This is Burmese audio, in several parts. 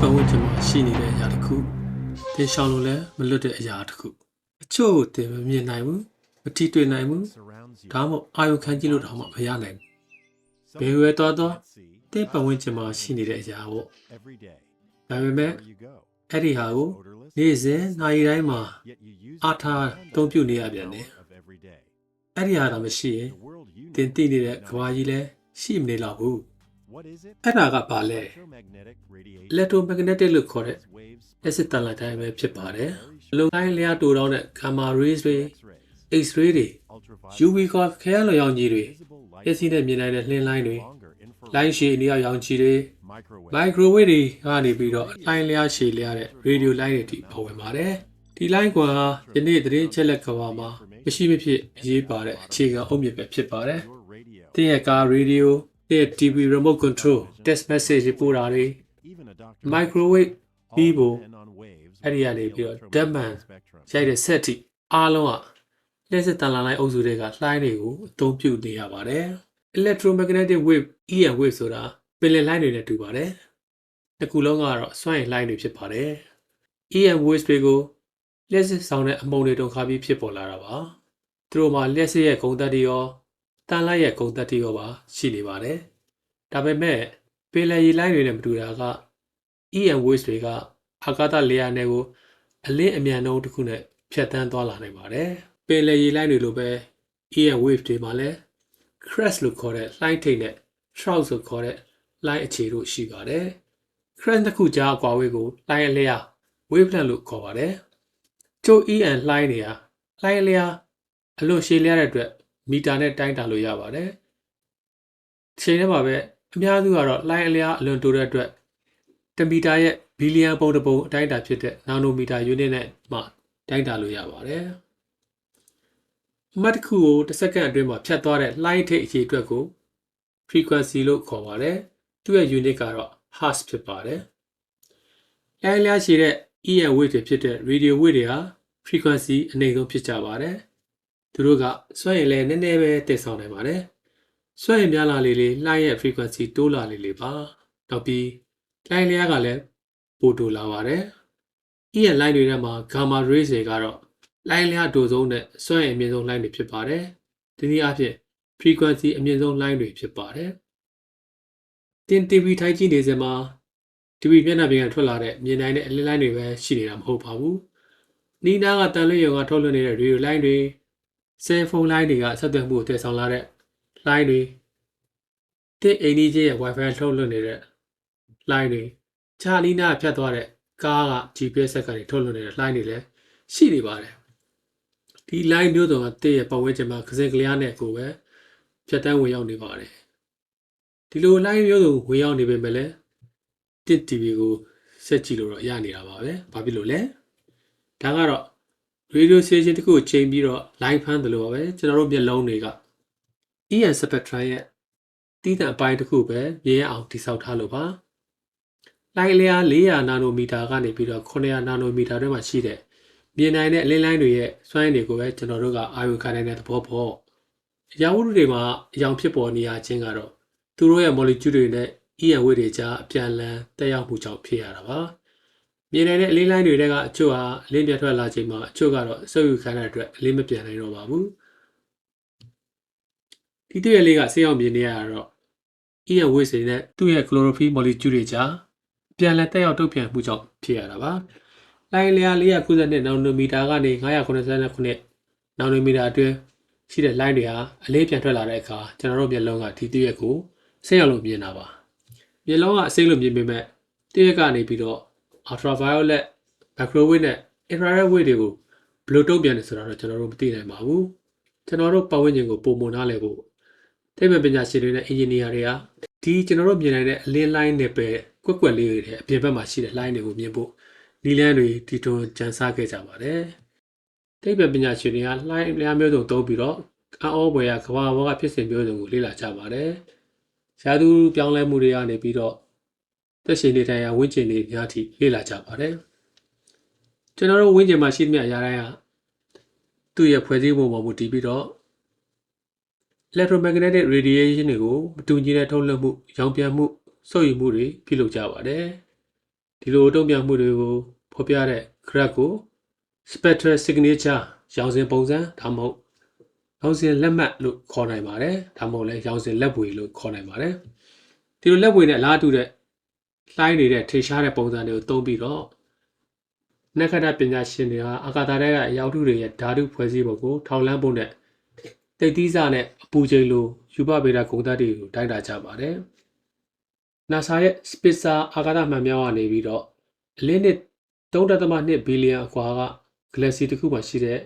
ပတ်ဝန်းကျင်မှာရှိနေတဲ့အရာတစ်ခုတင်ရှောင်လို့လည်းမလွတ်တဲ့အရာတစ်ခုအချို့ကိုတင်မမြင်နိုင်ဘူးမထိတွေ့နိုင်ဘူးဒါမှမဟုတ်အာယုခံကြည့်လို့တော့မှမရနိုင်ဘူးဘယ်ဝဲသွားတော့တင်ပတ်ဝန်းကျင်မှာရှိနေတဲ့အရာပေါ့ဒါပေမဲ့အဲ့ဒီဟာကိုနေ့စဉ်နိုင်တိုင်းမှာအားထားအသုံးပြုနေရပြန်တယ်အဲ့ဒီဟာတော့မရှိရင်တင်သိနေတဲ့ကဘာကြီးလည်းရှိမနေတော့ဘူး အဲ့ဒါကပါလဲ electromagnetic လို့ခေါ်တဲ့လက်စစ်တန်လိုက်တိုင်းပဲဖြစ်ပါတယ်အလုံတိုင်းလျားတူတောင်းတဲ့ gamma rays တွေ x-ray တွေ UV ခေါ်ခဲလောင်ရောင်ကြီးတွေမျက်စိနဲ့မြင်နိုင်တဲ့လှင်းလိုင်းတွေလိုင်းရှည်အနီးရောင်ကြီးတွေ microwave တွေကနေပြီးတော့လိုင်းလျားရှည်လျားတဲ့ radio လိုင်းတွေထိပေါ်ဝင်ပါတယ်ဒီလိုင်းကွာယနေ့သတင်းချက်လက်ကဘာမှာမရှိမဖြစ်အရေးပါတဲ့အခြေခံအုတ်မြစ်ပဲဖြစ်ပါတယ်တင်းရဲ့ကား radio တင်း ရဲ့ TV remote control text message တွေပို့တာတွေ microwave ပြီးဖို့အဲ့ဒီကနေပြီးတော့ Deadman ရိုက်တဲ့ set ထိအားလုံးကလက်စစ်တန်လာလိုက်အုပ်စုတွေကလှိုင်းတွေကိုအသုံးပြုနေရပါတယ် electromagnetic wave EM wave ဆိုတာပင်လယ်လှိုင်းတွေနဲ့တူပါတယ်တစ်ခုလုံးကတော့စွမ်းရည်လှိုင်းတွေဖြစ်ပါတယ် EM waves တွေကိုလက်စစ်ဆောင်တဲ့အမုံတွေတုံခါပြီးဖြစ်ပေါ်လာတာပါသူတို့မှာလက်စစ်ရဲ့ဂုံတက်တွေရော တန်လိုက်ရဲ့ဂုံတက်တွေရောပါရှိနေပါတယ်ဒါပေမဲ့ပင်လယ်ရေလှိုင်းတွေနဲ့မတူတာက EM waves တွေကအာကာသလေယာဉ်တွေကိုအလင်းအမြန်နှုန်းတစ်ခုနဲ့ဖြတ်တန်းသွားလာနိုင်ပါတယ်။ပင်လယ်ရေလှိုင်းတွေလိုပဲ EM wave တွေမှာလည်း crest လို့ခေါ်တဲ့လှိုင်းထိပ်နဲ့ shroud ဆိုခေါ်တဲ့လှိုင်းအခြေတို့ရှိပါတယ်။ crest တစ်ခုကြားအကွာဝေးကိုလှိုင်းအလျား wavelength လို့ခေါ်ပါတယ်။ကျိုး EM လှိုင်းတွေဟာလှိုင်းအလျားအလွန်ရှည်လျားတဲ့အတွက် မီတာနဲ့တိုင်းတာလို့ရပါတယ်။ချိန်ထဲမှာပဲအများစုကတော့လှိုင်းအလျားအလွန်တိုတဲ့အတွက်တမီတာရဲ့ဘီလီယံပုံတစ်ပုံအတိုင်းအတာဖြစ်တဲ့နာနိုမီတာယူနစ်နဲ့မှတိုင်းတာလို့ရပါတယ်။အမှတ်တစ်ခုကိုတစ်စက္ကန့်အတွင်းမှာဖြတ်သွားတဲ့လှိုင်းထိပ်အခြေအတွက်ကို frequency လို့ခေါ်ပါတယ်။သူ့ရဲ့ unit ကတော့ hertz ဖြစ်ပါတယ်။လိုင်းလျားရှည်တဲ့ EM wave တွေဖြစ်တဲ့ radio wave တွေဟာ frequency အနည်းဆုံးဖြစ်ကြပါတယ်။ သူတို့ကစွမ်းရည်လည်းနည်းနည်းပဲတည်ဆောင်နိုင်ပါတယ်။စွမ်းရည်များလာလေလေလှိုင်းရဲ့ frequency တိုးလာလေလေပါ။နောက်ပြီးလိုင်းလျားကလည်းပိုတိုလာပါတယ်။ E ရဲ့ line တွေထဲမှာ gamma rays တွေကတော့ line လျားတိုဆုံးနဲ့စွမ်းရည်အမြင့်ဆုံး line တွေဖြစ်ပါတယ်။ဒီနည်းအားဖြင့် frequency အမြင့်ဆုံး line တွေဖြစ်ပါတယ်။တင် TV ထိုင်ကြည့်နေစမှာ TV မျက်နှာပြင်ကထွက်လာတဲ့မြင်နိုင်တဲ့အလင်းလိုင်းတွေပဲရှိနေတာမဟုတ်ပါဘူး။နီးနားကတန်လွင့်ရုံကထုတ်လွှင့်နေတဲ့ radio line တွေ cell phone line တွေကဆက်သွယ်မှုကိုတည်ဆောင်လာတဲ့ line တွေတစ်အိမ်ကြီးရဲ့ Wi-Fi ထုတ်လွှင့်နေတဲ့ line တွေချာလီနာဖြတ်သွားတဲ့ကားက GPS ဆက်ကနေထုတ်လွှင့်နေတဲ့ line တွေလည်းရှိနေပါတယ်ဒီ line မျိုးစုံကတည့်ရဲ့ပတ်ဝန်းကျင်မှာခစင်ကလျားနဲ့ကိုပဲဖြတ်တန်းဝင်ရောက်နေပါတယ်ဒီလို line မျိုးစုံဝင်ရောက်နေပေမဲ့လည်းတစ် TV ကိုဆက်ကြည့်လို့တော့ရနေတာပါပဲဘာဖြစ်လို့လဲဒါကတော့ radio station တစ်ခုကိုချိန်ပြီးတော့ line ဖမ်းတယ်လို့ပါပဲကျွန်တော်တို့မျက်လုံးတွေက EN spectrum ရဲ့တီးတန့်အပိုင်းတစ်ခုပဲမြင်ရအောင်တိစောက်ထားလို့ပါလိုင်းလျား400နာနိုမီတာကနေပြီးတော့900နာနိုမီတာတွေမှာရှိတဲ့မြင်နိုင်တဲ့အလင်းလိုင်းတွေရဲ့စွမ်းရည်တွေကိုပဲကျွန်တော်တို့ကအာရုံခံနိုင်တဲ့သဘောပေါ့အရာဝတ္ထုတွေမှာအယောင်ဖြစ်ပေါ်နေရခြင်းကတော့သူတို့ရဲ့ molecule တွေနဲ့ EM weight တွေကြားအပြန်အလှန်တက်ရောက်မှုကြောင့်ဖြစ်ရတာပါ မြင်နိုင်တဲ့အလင်းလိုင်းတွေကအချို့ဟာအလင်းပြတ်ထွက်လာချိန်မှာအချို့ကတော့စုပ်ယူခံတဲ့အတွက်အလင်းမပြန်နိုင်တော့ပါဘူးဒီတွေ့ရလေးကဆေးအောင်မြင်နေရတာတော့ EM weight တွေနဲ့သူ့ရဲ့ chlorophyll molecule တွေကြားပြန်လည်တက်ရောက်တုတ်ပြန်မှုကြောင့်ဖြစ်ရတာပါ။လိုင်းလျာ492နာနိုမီတာကနေ989နာနိုမီတာအတွင်းရှိတဲ့ line တွေဟာအလေးပြန်ထွက်လာတဲ့အခါကျွန်တော်တို့မျက်လုံးကဒီတည့်ရက်ကိုဆင်းရောက်လို့မြင်တာပါ။မျက်လုံးကအစိမ့်လို့မြင်ပေမဲ့တည့်ရက်ကနေပြီးတော့ ultraviolet, microwave နဲ့ infrared wave တွေကိုဘယ်လိုတုံ့ပြန်လဲဆိုတာတော့ကျွန်တော်တို့မသိနိုင်ပါဘူး။ကျွန်တော်တို့ပတ်ဝန်းကျင်ကိုပုံမနားလဲဖို့သိပ္ပံပညာရှင်တွေနဲ့ engineer တွေကဒီကျွန်တော်တို့မြင်နိုင်တဲ့အလင်း line နဲ့ပဲကွက်ကွက်လေးတွေအပြင်ဘက်မှာရှိတဲ့ line တွေကိုမြင်ဖို့နီလန်းတွေတီထွန်ကြံစားခဲ့ကြပါတယ်။သိပ္ပံပညာရှင်တွေက line လျားမျိုးစုံသုံးပြီးတော့အောဘွယ်ကကဘာဘောကဖြစ်စဉ်မျိုးစုံကိုလေ့လာကြပါတယ်။ရာသီပြောင်းလဲမှုတွေကနေပြီးတော့ သက်ရှင်နေထိုင်ရာဝန်းကျင်တွေများထိလေ့လာကြပါတယ်။ကျွန်တော်တို့ဝန်းကျင်မှာရှိသမျှအရာတိုင်းကသူ့ရဲ့ဖွဲ့စည်းပုံပေါ်မူတည်ပြီးတော့ electromagnetic radiation တွေကိုမတူညီတဲ့ထုတ်လွှတ်မှု၊ရောင်ပြန်မှု၊ဆုပ်ယူမှုတွေပြုလုပ်ကြပါတယ်ဒီလိုတုံ့ပြန်မှုတွေကိုဖော်ပြတဲ့ graph ကို spectral signature ရောင်စဉ်ပုံစံဒါမှမဟုတ်ရောင်စဉ်လက်မှတ်လို့ခေါ်နိုင်ပါတယ်ဒါမှမဟုတ်လည်းရောင်စဉ်လက်ပွေလို့ခေါ်နိုင်ပါတယ်ဒီလိုလက်ပွေနဲ့အလားတူတဲ့ လှိုင်းနေတဲ့ထေရှားတဲ့ပုံစံတွေကိုသုံးပြီးတော့နက္ခတ္တပညာရှင်တွေကအာကာသထဲကအရာဝတ္ထုတွေရဲ့ဓာတုဖွဲ့စည်းပုံကိုထောက်လှမ်းဖို့နဲ့တိတ်သီးစနဲ့အပူချိန်လိုယူပဗေဒဂုဏ်သတ္တိကိုတိုင်းတာကြပါတယ် NASA ရဲ့ Spitzer အာကာသမှန်မြောင်းကနေပြီးတော့အလင်းနှစ်3.2ဘီလီယံအကွာက galaxy တစ်ခုမှာရှိတဲ့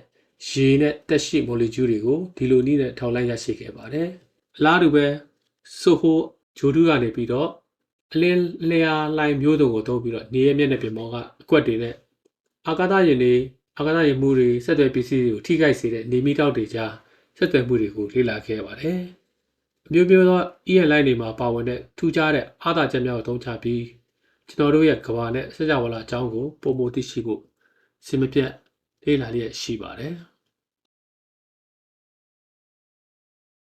ရေနဲ့တက်ရှိ molecule တွေကိုဒီလိုနည်းနဲ့ထောက်လှမ်းရရှိခဲ့ပါတယ်။အလားတူပဲ Soho ဂျိုဒူကနေပြီးတော့ အလင်းလျာလိုင်းမျိုးစုံကိုသုံးပြီးတော့နေရဲ့မျက်နှာပြင်ပေါ်ကအကွက်တွေနဲ့အာကာသယာဉ်တွေအာကာသယာဉ်မှုတွေစက်သွယ်ပစ္စည်းတွေကိုထိခိုက်စေတဲ့နေမီတောက်တွေကြားဆက်သွယ်မှုတွေကိုလေ့လာခဲ့ပါတယ်။အမျိုးမျိုးသော EN line တွေမှာပါဝင်တဲ့ထူးခြားတဲ့အားသာချက်များကိုသုံးချပြီးကျွန်တော်တို့ရဲ့ကဘာနဲ့စကြဝဠာအကြောင်းကိုပုံမသိရှိဖို့စင်မပြတ်လေ့လာလျက်ရှိပါတယ်။